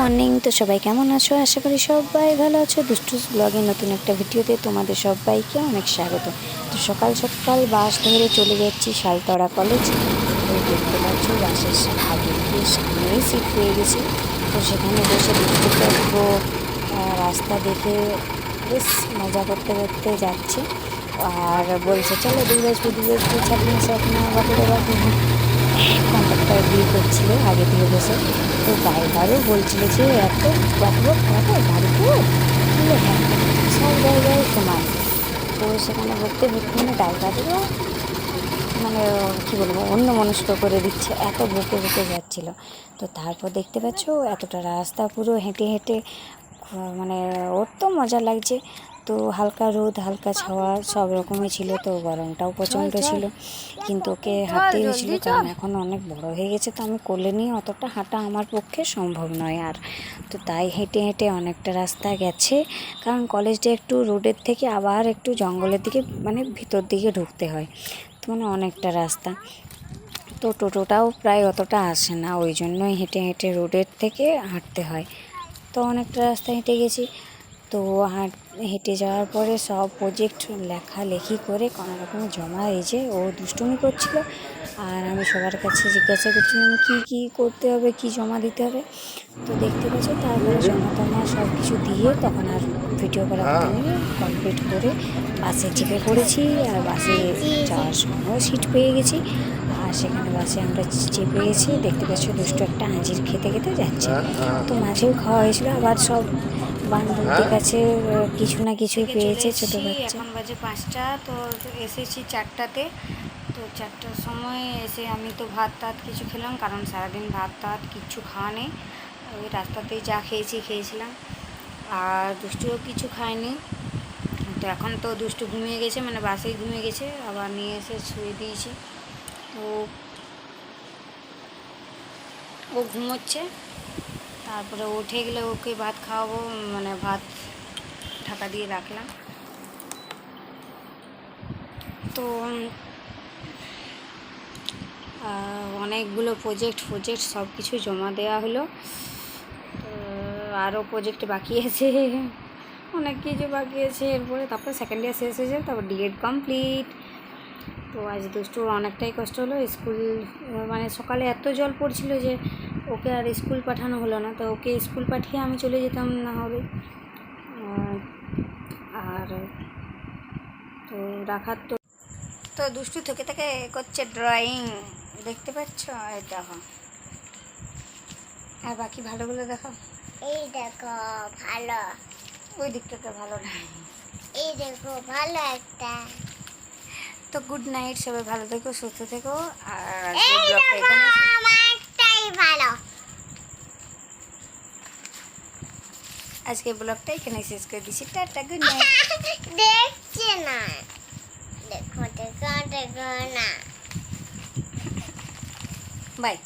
Morning. তো সবাই কেমন আছো? আশা করি সবাই ভালো আছো। দুষ্টুস ব্লগে নতুন একটা ভিডিওতে তোমাদের সবাইকে অনেক স্বাগত। তো সকাল সকাল বাস ধরে চলে যাচ্ছি শালতড়া কলেজ। দেখতে পাচ্ছ, বাসের আগে সামনেই সিট পেয়ে গেছি। তো সেখানে বসে দেখতে পুরো রাস্তা দেখে বেশ মজা করতে করতে যাচ্ছি। আর বলছে, চলো দূরে আসব দূরে আসব ছাপিয়ে সাপনা বাকুড়ে বাকুড়ে কন্ট্রাক্টর বিয়ে করছিল আগে দিয়ে বসে। তো ড্রাইভারও বলছিল যে, এত বক বক করে গাড়িতে হ্যাঁ সব জায়গায় সমান। তো সেখানে বকতে বকতে মানে ড্রাইভারেরও মানে কী বলব, অন্য মনস্ক করে দিচ্ছে, এত বকে বকে যাচ্ছিল। তো তারপর দেখতে পাচ্ছ, এতটা রাস্তা পুরো হেঁটে হেঁটে মানে ওর তো মজা লাগছে। তো হালকা রোদ হালকা ছাওয়া সব রকমই ছিল তো গরমটাও প্রচণ্ড ছিল। কিন্তু ওকে হাঁটতে হয়েছিল কারণ এখন অনেক বড় হয়ে গেছে তো আমি কোলে নিয়ে অতটা হাঁটা আমার পক্ষে সম্ভব নয় আর। তো তাই হেঁটে হেঁটে অনেকটা রাস্তা গেছে কারণ কলেজটা একটু রোডের থেকে আবার একটু জঙ্গলের দিকে মানে ভিতর দিকে ঢুকতে হয়। তো মানে অনেকটা রাস্তা। তো টোটোটাও প্রায় অতটা আসে না ওই জন্যই হেঁটে হেঁটে রোডের থেকে হাঁটতে হয়। তো অনেকটা রাস্তা হেঁটে গেছি। তো হাঁট হেঁটে যাওয়ার পরে সব প্রজেক্ট লেখালেখি করে কোনো রকম জমা যে ও দুষ্টুমি করছিল। আর আমি সবার কাছে জিজ্ঞাসা করছিলাম কী কী করতে হবে কী জমা দিতে হবে? তো দেখতে পাচ্ছি তারপরে জমা টমা সব কিছু দিয়ে তখন আর ভিডিও করা কমপ্লিট করে বাসে চেপে পড়েছি আর বাসে যাওয়ার সময়ও সিট পেয়ে গেছি। আর সেখানে বাসে আমরা চেপে গেছি। দেখতে পাচ্ছি দুষ্টু একটা আঁজির খেতে খেতে যাচ্ছে। তো মাঝেও খাওয়া হয়েছিল। আবার সব বান্ধবীদের কাছে কিছু না কিছুই পেয়েছে ছোটো বাচ্চা। এখন বাজে পাঁচটা তো এসেছি চারটাতে। তো চারটার সময় এসে আমি তো ভাত টাত কিছু খেলাম কারণ সারাদিন ভাত টাত কিচ্ছু খাওয়া নেই। ওই রাস্তাতেই যা খেয়েছি খেয়েছিলাম। আর দুষ্টুও কিছু খায়নি। তো এখন তো দুষ্টু ঘুমিয়ে গেছে মানে বাসেই ঘুমিয়ে গেছে আবার নিয়ে এসে শুয়ে দিয়েছি। তো ও ঘুমোচ্ছে। তারপরে উঠে গেলে ওকে ভাত খাওয়াবো মানে ভাত ঢাকা দিয়ে রাখলাম। তো অনেকগুলো প্রজেক্ট প্রজেক্ট সব কিছু জমা দেওয়া হলো। তো আরও প্রজেক্ট বাকি আছে। অনেক কিছু বাকি আছে। এরপরে তারপরে সেকেন্ড ইয়ার শেষ হয়েছে তারপর ডিএড কমপ্লিট তো আজ দুষ্টুর অনেকটাই কষ্ট হলো। স্কুল মানে সকালে এত জল পড়ছিল যে ওকে আর স্কুল পাঠানো হলো না তো ওকে স্কুল পাঠিয়ে আমি চলে যেতাম না হবে। আর তো রাখার তো তো দুষ্টু থেকে থেকে করছে ড্রয়িং দেখতে পাচ্ছ? এই দেখো। আর বাকি ভালোগুলো দেখো এই দেখো ভালো। ওই দিকটাতে ভালো না। এই দেখো ভালো একটা। তো গুড নাইট সবাই ভালো থেকো সুস্থ থেকো আর এই ব্লগটা দেখো এখানে আমারটাই ভালো। আজকে ব্লগটা এখানে শেষ করে দিচ্ছি টাটা গুড নাইট দেখছে না। দেখো দেখো দেখো না। বাই